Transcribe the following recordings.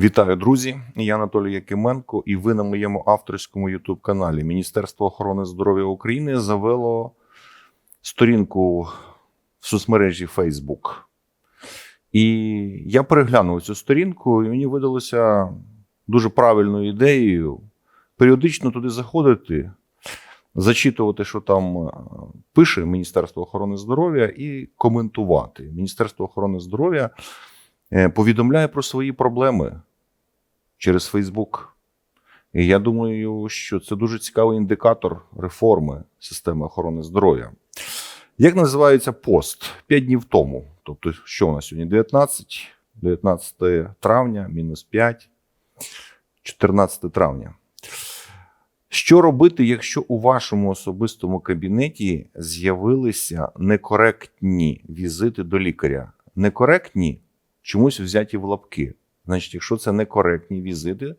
Вітаю, друзі! Я Анатолій Якименко, і ви на моєму авторському youtube каналі Міністерство охорони здоров'я України завело сторінку в соцмережі Facebook. І я переглянув цю сторінку, і мені видалося дуже правильною ідеєю періодично туди заходити, зачитувати, що там е, пише Міністерство охорони здоров'я, і коментувати. Міністерство охорони здоров'я е, повідомляє про свої проблеми через Фейсбук. І я думаю, що це дуже цікавий індикатор реформи системи охорони здоров'я. Як називається пост? П'ять днів тому. Тобто, що у нас сьогодні? 19, 19 травня, мінус 5, 14 травня. Що робити, якщо у вашому особистому кабінеті з'явилися некоректні візити до лікаря? Некоректні чомусь взяті в лапки. Значить, якщо це некоректні візити,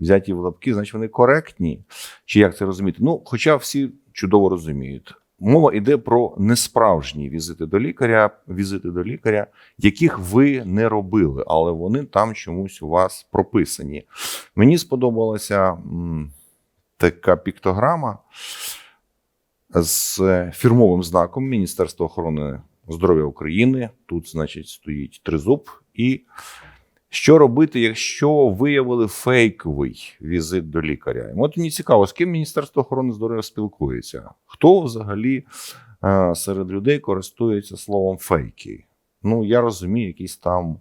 взяті в лапки, значить вони коректні. Чи як це розуміти? Ну, хоча всі чудово розуміють. Мова йде про несправжні візити до лікаря, візити до лікаря, яких ви не робили, але вони там чомусь у вас прописані. Мені сподобалася така піктограма з фірмовим знаком Міністерства охорони здоров'я України. Тут, значить, стоїть тризуб. І що робити, якщо виявили фейковий візит до лікаря? І От мені цікаво, з ким Міністерство охорони здоров'я спілкується? Хто взагалі е, серед людей користується словом фейки? Ну, я розумію, якісь там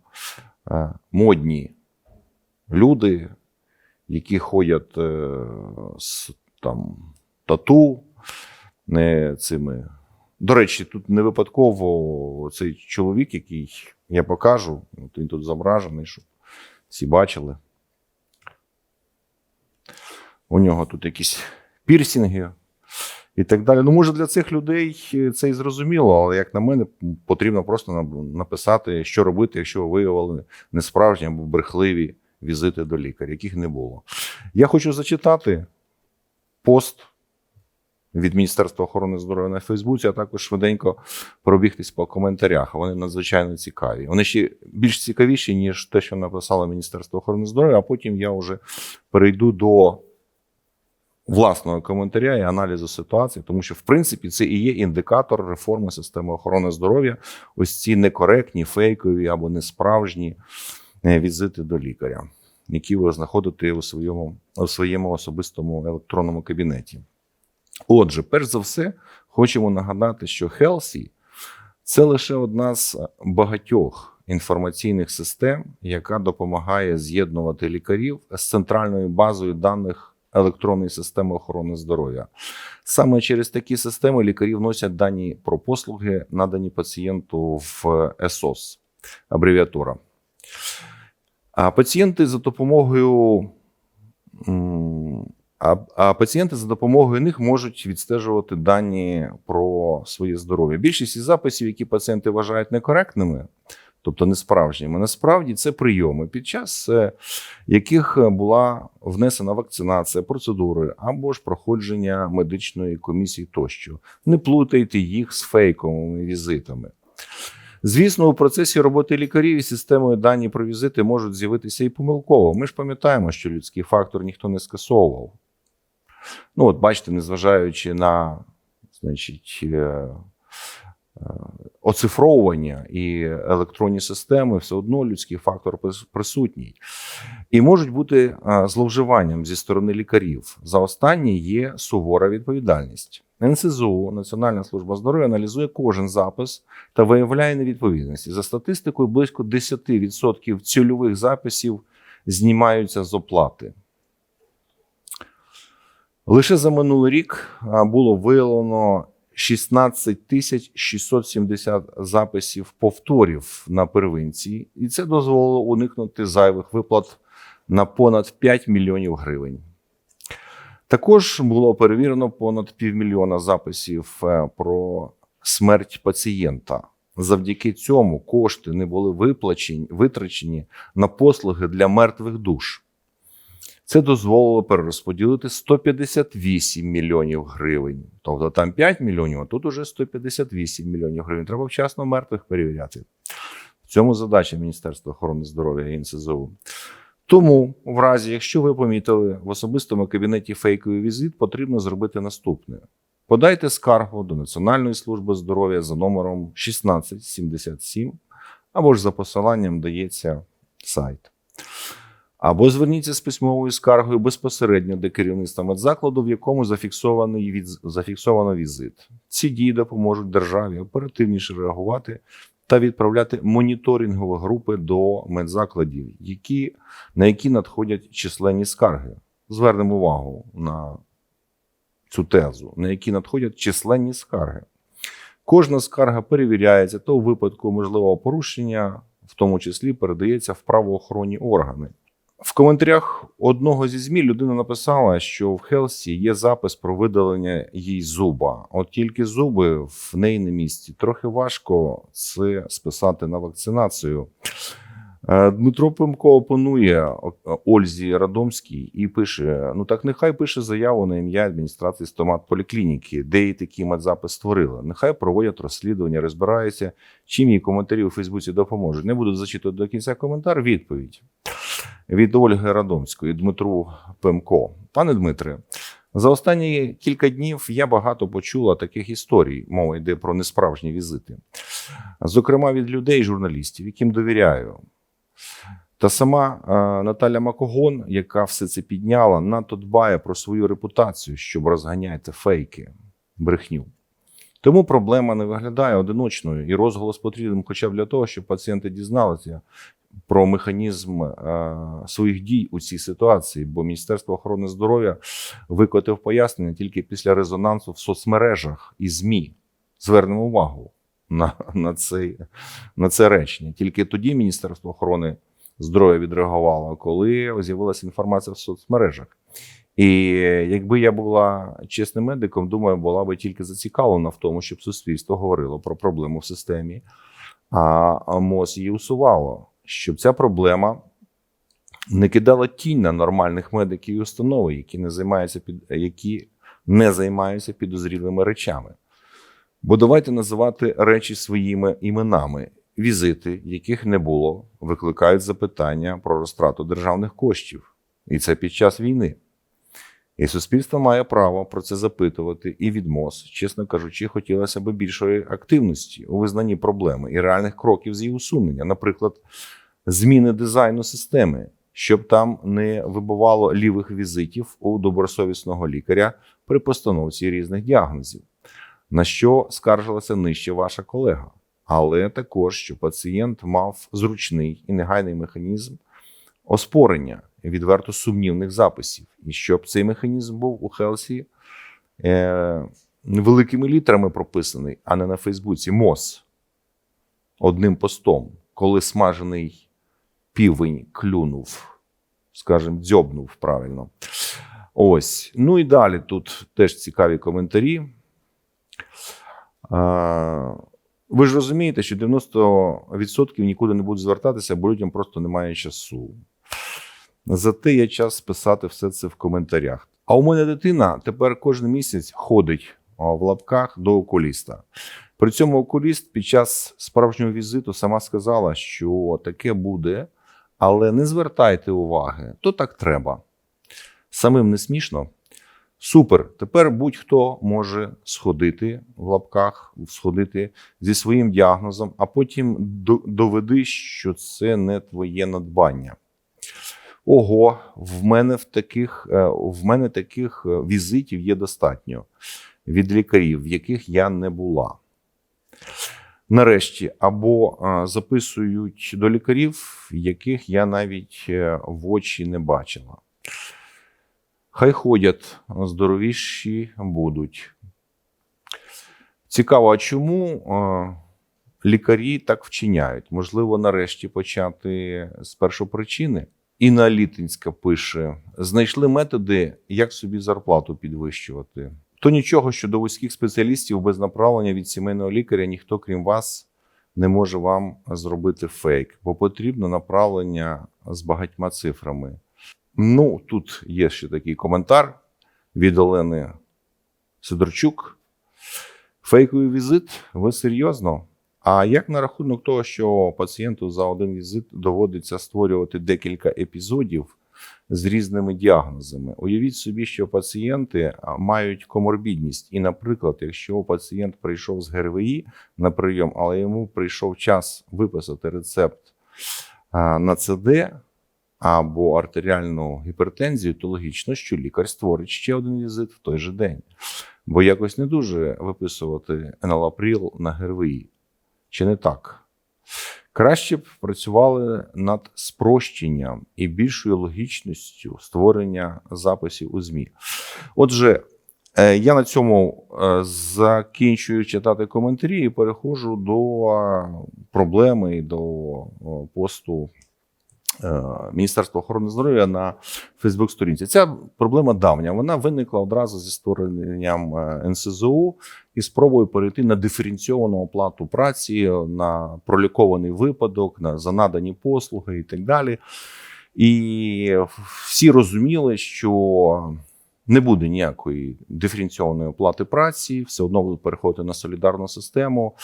е, модні люди, які ходять е, з там тату, не цими. До речі, тут не випадково цей чоловік, який я покажу, от він тут зображений, щоб всі бачили. У нього тут якісь пірсінги і так далі. Ну, може, для цих людей це і зрозуміло, але як на мене, потрібно просто написати, що робити, якщо ви виявили несправжні або брехливі візити до лікаря, яких не було. Я хочу зачитати пост від Міністерства охорони здоров'я на Фейсбуці, а також швиденько пробігтись по коментарях. Вони надзвичайно цікаві. Вони ще більш цікавіші, ніж те, що написало Міністерство охорони здоров'я, а потім я вже перейду до власного коментаря і аналізу ситуації, тому що, в принципі, це і є індикатор реформи системи охорони здоров'я. Ось ці некоректні, фейкові або несправжні е, візити до лікаря, які ви знаходите у своєму, у своєму особистому електронному кабінеті. Отже, перш за все, хочемо нагадати, що Healthy – це лише одна з багатьох інформаційних систем, яка допомагає з'єднувати лікарів з центральною базою даних електронної системи охорони здоров'я. Саме через такі системи лікарі вносять дані про послуги, надані пацієнту в ЕСОС, абревіатура. А пацієнти за допомогою а, а пацієнти за допомогою них можуть відстежувати дані про своє здоров'я. Більшість із записів, які пацієнти вважають некоректними, тобто несправжніми, насправді це прийоми, під час е, яких була внесена вакцинація, процедури або ж проходження медичної комісії тощо. Не плутайте їх з фейковими візитами. Звісно, у процесі роботи лікарів із системою дані про візити можуть з'явитися і помилково. Ми ж пам'ятаємо, що людський фактор ніхто не скасовував. Ну, от бачите, незважаючи на значить, е, е, оцифровування і електронні системи, все одно людський фактор присутній. І можуть бути е, зловживанням зі сторони лікарів. За останнє є сувора відповідальність. НСЗУ, Національна служба здоров'я, аналізує кожен запис та виявляє невідповідності. За статистикою, близько 10% цільових записів знімаються з оплати. Лише за минулий рік було виявлено 16 тисяч 670 записів повторів на первинці, і це дозволило уникнути зайвих виплат на понад 5 мільйонів гривень. Також було перевірено понад півмільйона записів е, про смерть пацієнта. Завдяки цьому кошти не були виплачені, витрачені на послуги для мертвих душ. Це дозволило перерозподілити 158 мільйонів гривень. Тобто там 5 мільйонів, а тут уже 158 мільйонів гривень. Треба вчасно мертвих перевіряти. В цьому задача Міністерства охорони здоров'я і НСЗУ. Тому, в разі, якщо ви помітили в особистому кабінеті фейковий візит, потрібно зробити наступне: подайте скаргу до Національної служби здоров'я за номером 1677 або ж за посиланням дається сайт. Або зверніться з письмовою скаргою безпосередньо до керівництва медзакладу, в якому зафіксований від... зафіксовано візит. Ці дії допоможуть державі оперативніше реагувати та відправляти моніторингові групи до медзакладів, які, на які надходять численні скарги. Звернемо увагу на цю тезу, на які надходять численні скарги. Кожна скарга перевіряється, то у випадку можливого порушення, в тому числі передається в правоохоронні органи. В коментарях одного зі ЗМІ людина написала, що в Хелсі є запис про видалення їй зуба. От тільки зуби в неї на місці. Трохи важко це списати на вакцинацію. Е, Дмитро Пимко опонує Ользі Радомській і пише: ну так нехай пише заяву на ім'я адміністрації стомат поліклініки, де їй такий медзапис створили. Нехай проводять розслідування, розбираються, чим їй коментарі у Фейсбуці допоможуть. Не буду зачитувати до кінця коментар. Відповідь від Ольги Радомської Дмитру Пимко. Пане Дмитре, за останні кілька днів я багато почула таких історій. Мова йде про несправжні візити. Зокрема, від людей, журналістів, яким довіряю. Та сама е, Наталя Макогон, яка все це підняла, надто дбає про свою репутацію, щоб розганяти фейки, брехню. Тому проблема не виглядає одиночною, і розголос потрібен хоча б для того, щоб пацієнти дізналися про механізм е, своїх дій у цій ситуації, бо Міністерство охорони здоров'я викотив пояснення тільки після резонансу в соцмережах і ЗМІ. Звернемо увагу на, на, цей, на це речення. Тільки тоді Міністерство охорони здоров'я відреагувало, коли з'явилася інформація в соцмережах. І якби я була чесним медиком, думаю, була би тільки зацікавлена в тому, щоб суспільство говорило про проблему в системі, а МОЗ її усувало, щоб ця проблема не кидала тінь на нормальних медиків і установи, які не займаються під які не займаються підозрілими речами. Бо давайте називати речі своїми іменами. Візити, яких не було, викликають запитання про розтрату державних коштів, і це під час війни. І суспільство має право про це запитувати і від МОЗ, чесно кажучи, хотілося б більшої активності у визнанні проблеми і реальних кроків з її усунення, наприклад, зміни дизайну системи, щоб там не вибувало лівих візитів у добросовісного лікаря при постановці різних діагнозів, на що скаржилася нижче ваша колега, але також що пацієнт мав зручний і негайний механізм оспорення відверто сумнівних записів, і щоб цей механізм був у Хелсі е, великими літерами прописаний, а не на Фейсбуці МОЗ одним постом, коли смажений півень клюнув, скажімо, дзьобнув правильно. Ось. Ну і далі тут теж цікаві коментарі. Ви ж розумієте, що 90% нікуди не будуть звертатися, бо людям просто немає часу. Зате є час писати все це в коментарях. А у мене дитина тепер кожен місяць ходить в лапках до окуліста. При цьому окуліст під час справжнього візиту сама сказала, що таке буде, але не звертайте уваги, то так треба. Самим не смішно. Супер. Тепер будь-хто може сходити в лапках, сходити зі своїм діагнозом, а потім доведи, що це не твоє надбання. Ого, в мене в таких, е, в мене таких е, візитів є достатньо від лікарів, в яких я не була. Нарешті, або е, записують до лікарів, яких я навіть в очі не бачила. Хай ходять, здоровіші будуть. Цікаво, а чому лікарі так вчиняють? Можливо, нарешті почати з першопричини. Інна Літинська пише: знайшли методи, як собі зарплату підвищувати. То нічого, що до вузьких спеціалістів без направлення від сімейного лікаря ніхто, крім вас, не може вам зробити фейк, бо потрібно направлення з багатьма цифрами. Ну, тут є ще такий коментар від Олени Сидорчук. Фейковий візит? Ви серйозно? А як на рахунок того, що пацієнту за один візит доводиться створювати декілька епізодів з різними діагнозами? Уявіть собі, що пацієнти мають коморбідність, і, наприклад, якщо пацієнт прийшов з ГРВІ на прийом, але йому прийшов час виписати рецепт на ЦД або артеріальну гіпертензію, то логічно, що лікар створить ще один візит в той же день. Бо якось не дуже виписувати еналапріл на ГРВІ. Чи не так? Краще б працювали над спрощенням і більшою логічністю створення записів у ЗМІ. Отже, е, я на цьому е, закінчую читати коментарі і переходжу до проблеми і до посту Міністерства охорони здоров'я на Фейсбук-сторінці. Ця проблема давня. Вона виникла одразу зі створенням е, НСЗУ і спробою перейти на диференційовану оплату праці, на пролікований випадок, на за надані послуги і так далі. І всі розуміли, що не буде ніякої диференційованої оплати праці, все одно будуть переходити на солідарну систему.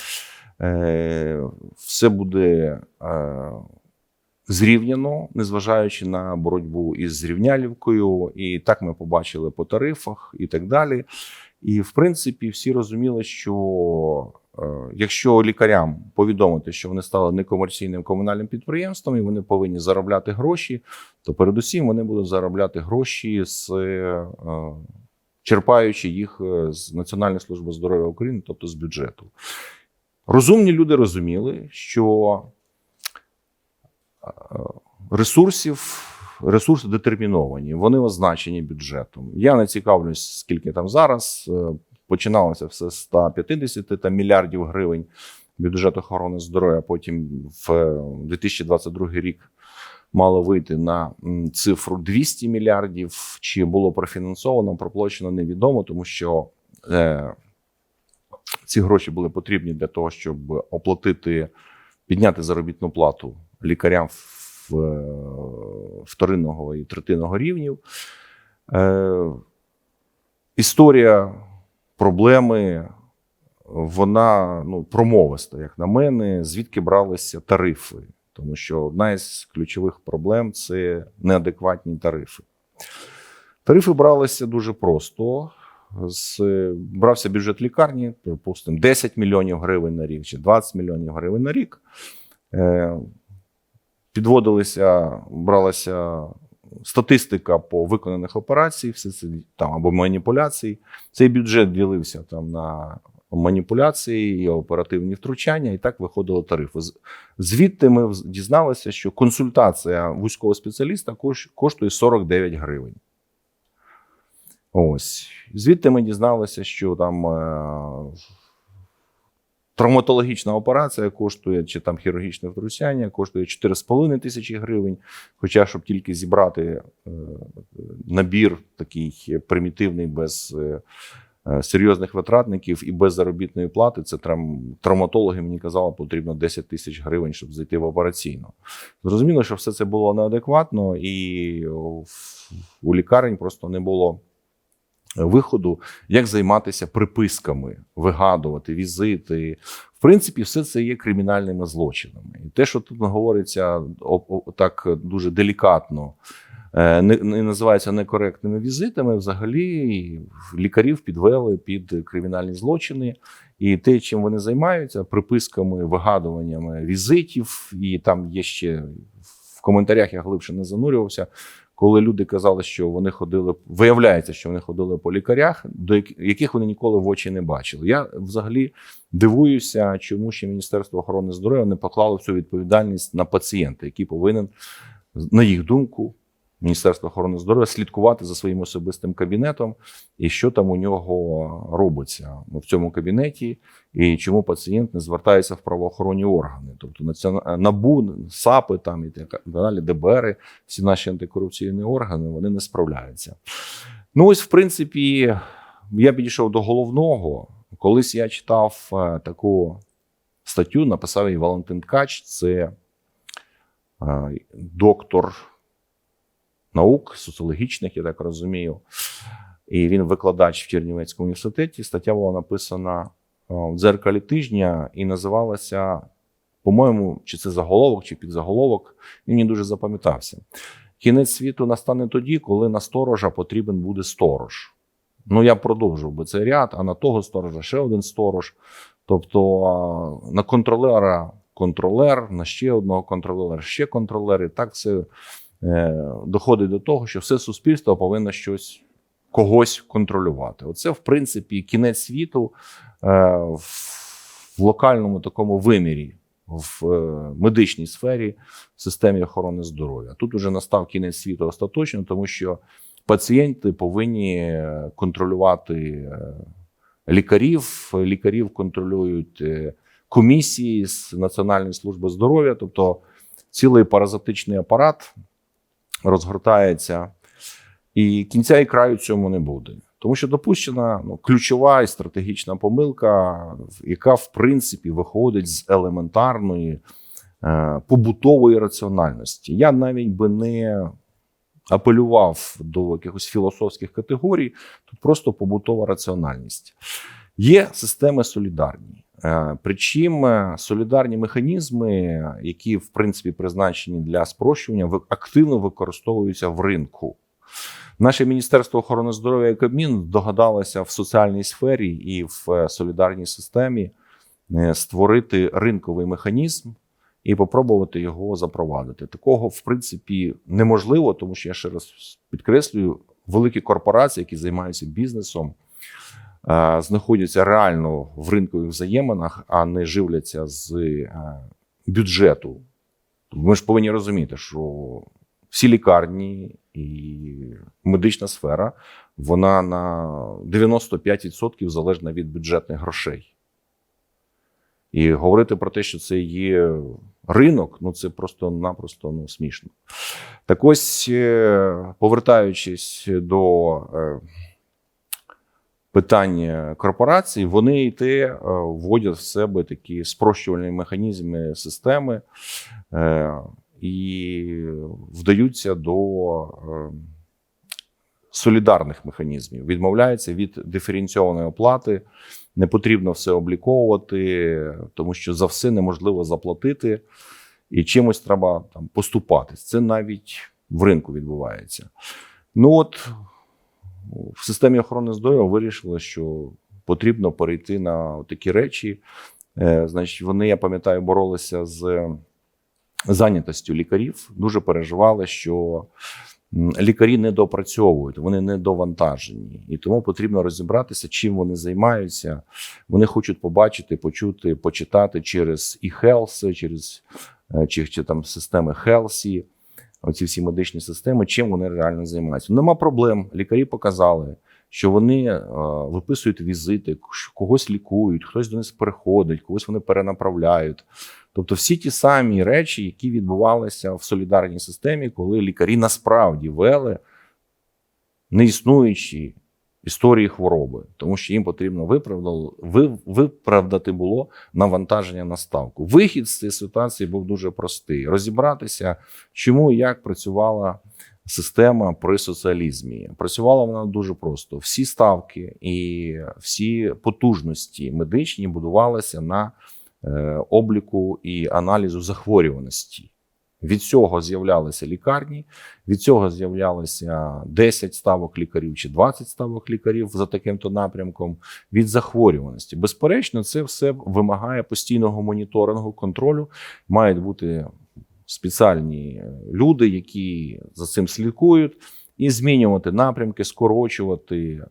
Е, Все буде е, зрівняно, незважаючи на боротьбу із зрівнялівкою. І так ми побачили по тарифах і так далі. І в принципі, всі розуміли, що е, якщо лікарям повідомити, що вони стали некомерційним комунальним підприємством і вони повинні заробляти гроші, то передусім вони будуть заробляти гроші з е, черпаючи їх е, з Національної служби здоров'я України, тобто з бюджету. Розумні люди розуміли, що ресурсів. Ресурси детерміновані, вони означені бюджетом. Я не цікавлюсь, скільки там зараз. Е, Починалося все з 150 там, мільярдів гривень бюджету охорони здоров'я. Потім в е, 2022 рік мало вийти на цифру 200 мільярдів. Чи було профінансовано, проплачено, невідомо, тому що е, ці гроші були потрібні для того, щоб оплатити, підняти заробітну плату лікарям е, вторинного і третинного рівнів. Е, історія проблеми, вона ну, промовиста, як на мене, звідки бралися тарифи. Тому що одна із ключових проблем це неадекватні тарифи. Тарифи бралися дуже просто. З, брався бюджет лікарні, припустимо, 10 мільйонів гривень на рік чи 20 мільйонів гривень на рік. Підводилися, бралася статистика по виконаних операцій, все це там або маніпуляцій. Цей бюджет ділився там на маніпуляції і оперативні втручання, і так виходило тарифи. Звідти ми дізналися, що консультація вузького спеціаліста коштує 49 гривень. Ось. Звідти ми дізналися, що там е, травматологічна операція коштує, чи там хірургічне втручання коштує 4,5 тисячі гривень. Хоча, щоб тільки зібрати е, набір такий примітивний, без е, е, серйозних витратників і без заробітної плати, це травм, травматологи мені казали, потрібно 10 тисяч гривень, щоб зайти в операційну. Зрозуміло, що все це було неадекватно, і у лікарень просто не було виходу, як займатися приписками, вигадувати візити. В принципі, все це є кримінальними злочинами. І те, що тут говориться так дуже делікатно, е, не, не називається некоректними візитами, взагалі лікарів підвели під кримінальні злочини. І те, чим вони займаються, приписками, вигадуваннями візитів, і там є ще в коментарях я глибше не занурювався коли люди казали, що вони ходили, виявляється, що вони ходили по лікарях, до як- яких вони ніколи в очі не бачили. Я взагалі дивуюся, чому ще Міністерство охорони здоров'я не поклало всю відповідальність на пацієнта, який повинен, на їх думку, Міністерство охорони здоров'я слідкувати за своїм особистим кабінетом і що там у нього робиться в цьому кабінеті, і чому пацієнт не звертається в правоохоронні органи, тобто націона- НАБУ, САПи там і так далі, ДБРи, всі наші антикорупційні органи вони не справляються. Ну, ось, в принципі, я підійшов до головного. Колись я читав е, таку статтю, написав її Валентин Ткач, це е, доктор наук, соціологічних, я так розумію. І він викладач в Чернівецькому університеті. Стаття була написана в дзеркалі тижня і називалася, по-моєму, чи це заголовок, чи підзаголовок. Він мені дуже запам'ятався. Кінець світу настане тоді, коли на сторожа потрібен буде сторож. Ну, я продовжив би цей ряд, а на того сторожа ще один сторож. Тобто на контролера контролер, на ще одного контролера, ще контролер. І так все е, доходить до того, що все суспільство повинно щось когось контролювати. Оце, в принципі, кінець світу е, в, локальному такому вимірі, в е, медичній сфері, в системі охорони здоров'я. Тут уже настав кінець світу остаточно, тому що пацієнти повинні е, контролювати е, лікарів. Лікарів контролюють е, комісії з Національної служби здоров'я, тобто цілий паразитичний апарат розгортається, і кінця і краю цьому не буде. Тому що допущена ну, ключова і стратегічна помилка, яка в принципі виходить з елементарної е, побутової раціональності. Я навіть би не апелював до якихось філософських категорій, тут просто побутова раціональність. Є системи солідарні. Е, Причому е, солідарні механізми, які в принципі призначені для спрощування, активно використовуються в ринку. Наше Міністерство охорони здоров'я і Кабмін догадалося в соціальній сфері і в е, солідарній системі е, створити ринковий механізм і попробувати його запровадити. Такого, в принципі, неможливо, тому що я ще раз підкреслюю, великі корпорації, які займаються бізнесом, знаходяться реально в ринкових взаєминах, а не живляться з е, бюджету. Ми ж повинні розуміти, що всі лікарні і медична сфера, вона на 95% залежна від бюджетних грошей. І говорити про те, що це є ринок, ну це просто-напросто ну, смішно. Так ось, е, повертаючись до питання корпорацій, вони і те е, вводять в себе такі спрощувальні механізми системи е, і вдаються до е, солідарних механізмів, відмовляються від диференційованої оплати. Не потрібно все обліковувати, тому що за все неможливо заплатити, і чимось треба там поступатись. Це навіть в ринку відбувається. Ну от в системі охорони здоров'я вирішили, що потрібно перейти на такі речі. Е, Значить, вони, я пам'ятаю, боролися з зайнятостю лікарів. Дуже переживали, що лікарі не допрацьовують, вони не довантажені, і тому потрібно розібратися, чим вони займаються. Вони хочуть побачити, почути, почитати через e-health, через е, чи, чи там системи Хелсі, оці всі медичні системи, чим вони реально займаються. Нема проблем. Лікарі показали, що вони е, виписують візити, когось лікують, хтось до них приходить, когось вони перенаправляють. Тобто всі ті самі речі, які відбувалися в солідарній системі, коли лікарі насправді вели неіснуючі історії хвороби, тому що їм потрібно виправдати було навантаження на ставку. Вихід з цієї ситуації був дуже простий: розібратися, чому і як працювала система при соціалізмі. Працювала вона дуже просто. Всі ставки і всі потужності медичні будувалися на е, обліку і аналізу захворюваності. Від цього з'являлися лікарні, від цього з'являлося 10 ставок лікарів чи 20 ставок лікарів за таким-то напрямком від захворюваності. Безперечно, це все вимагає постійного моніторингу, контролю. Мають бути спеціальні люди, які за цим слідкують, і змінювати напрямки, скорочувати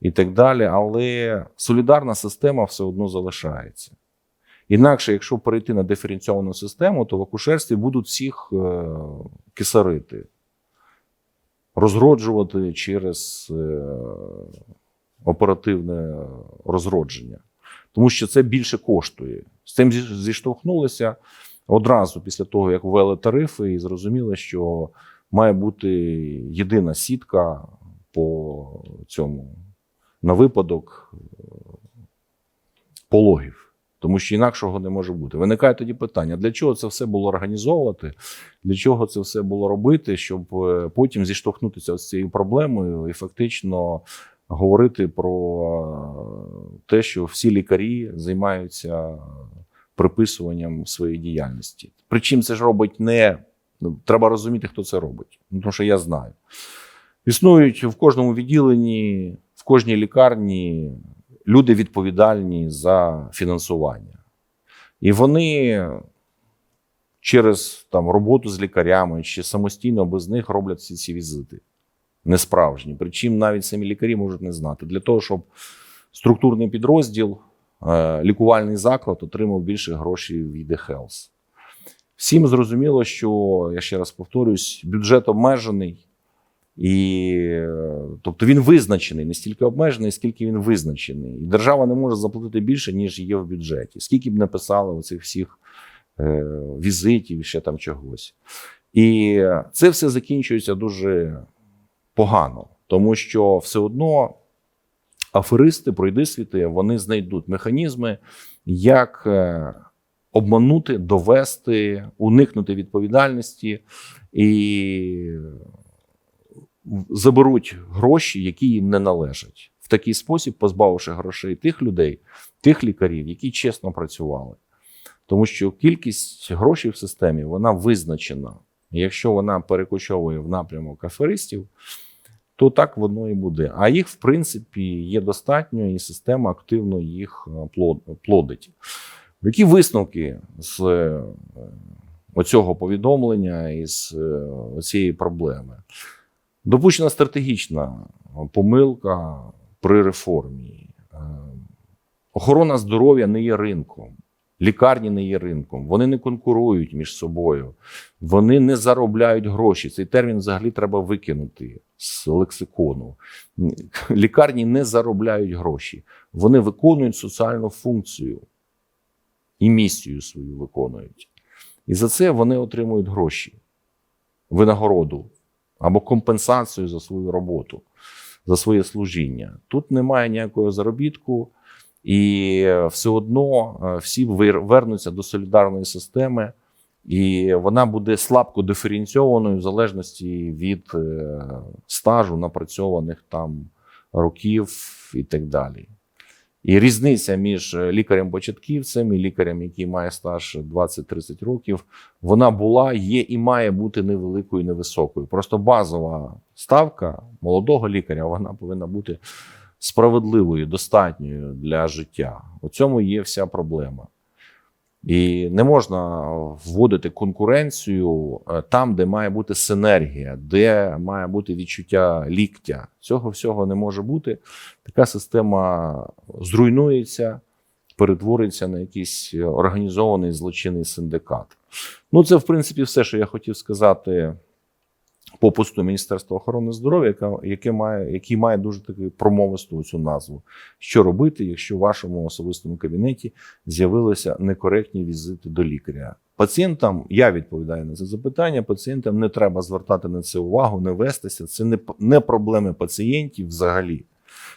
і так далі. Але солідарна система все одно залишається. Інакше, якщо перейти на диференційовану систему, то в акушерстві будуть всіх е, кисарити, розроджувати через е, оперативне розродження. Тому що це більше коштує. З цим зіштовхнулися одразу після того, як ввели тарифи, і зрозуміли, що має бути єдина сітка по цьому на випадок е, пологів. Тому що інакшого не може бути. Виникає тоді питання: для чого це все було організовувати, для чого це все було робити, щоб е, потім зіштовхнутися з цією проблемою і фактично говорити про е, те, що всі лікарі займаються приписуванням своєї діяльності. Причому це ж робить не ну, треба розуміти, хто це робить. Ну, тому що я знаю. Існують в кожному відділенні, в кожній лікарні люди відповідальні за фінансування. І вони через там, роботу з лікарями чи самостійно без них роблять всі ці візити. Несправжні. Причому навіть самі лікарі можуть не знати. Для того, щоб структурний підрозділ, е, лікувальний заклад отримав більше грошей від eHealth. Всім зрозуміло, що я ще раз повторюсь, бюджет обмежений, і тобто він визначений, не стільки обмежений, скільки він визначений. І держава не може заплатити більше, ніж є в бюджеті. Скільки б не писали оцих всіх е, візитів ще там чогось. І це все закінчується дуже погано, тому що все одно аферисти, пройдисвіти, вони знайдуть механізми, як е, обманути, довести, уникнути відповідальності і заберуть гроші, які їм не належать. В такий спосіб, позбавивши грошей тих людей, тих лікарів, які чесно працювали. Тому що кількість грошей в системі вона визначена. Якщо вона перекочовує в напрямок аферистів, то так воно і буде. А їх, в принципі, є достатньо, і система активно їх е, плодить. Які висновки з е, оцього повідомлення і з е, цієї проблеми? Допущена стратегічна помилка при реформі. Е, Охорона здоров'я не є ринком, лікарні не є ринком, вони не конкурують між собою, вони не заробляють гроші. Цей термін взагалі треба викинути з лексикону. Лікарні не заробляють гроші, вони виконують соціальну функцію і місію свою виконують. І за це вони отримують гроші, винагороду або компенсацію за свою роботу, за своє служіння. Тут немає ніякого заробітку, і все одно е, всі вернуться до солідарної системи, і вона буде слабко диференційованою в залежності від е, стажу напрацьованих там років і так далі. І різниця між лікарем-початківцем і лікарем, який має стаж 20-30 років, вона була, є і має бути невеликою невисокою. Просто базова ставка молодого лікаря вона повинна бути справедливою, достатньою для життя. У цьому є вся проблема. І не можна вводити конкуренцію е, там, де має бути синергія, де має бути відчуття ліктя. Цього всього не може бути. Така система зруйнується, перетвориться на якийсь організований злочинний синдикат. Ну, це, в принципі, все, що я хотів сказати по посту Міністерства охорони здоров'я, яка- яке має, який має дуже таку промовисту цю назву. Що робити, якщо в вашому особистому кабінеті з'явилися некоректні візити до лікаря? Пацієнтам я відповідаю на це запитання. Пацієнтам не треба звертати на це увагу, не вестися. Це не, не проблеми пацієнтів взагалі.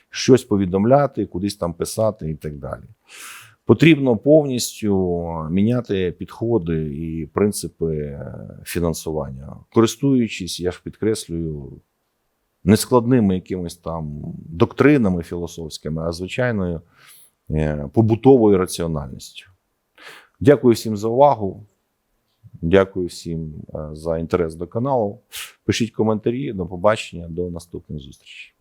Щось повідомляти, кудись там писати і так далі. Потрібно повністю міняти підходи і принципи е, фінансування, користуючись, я ж підкреслюю, нескладними якимись там доктринами філософськими, а звичайною е, побутовою раціональністю. Дякую всім за увагу. Дякую всім е, за інтерес до каналу. Пишіть коментарі. До побачення, до наступних зустрічей.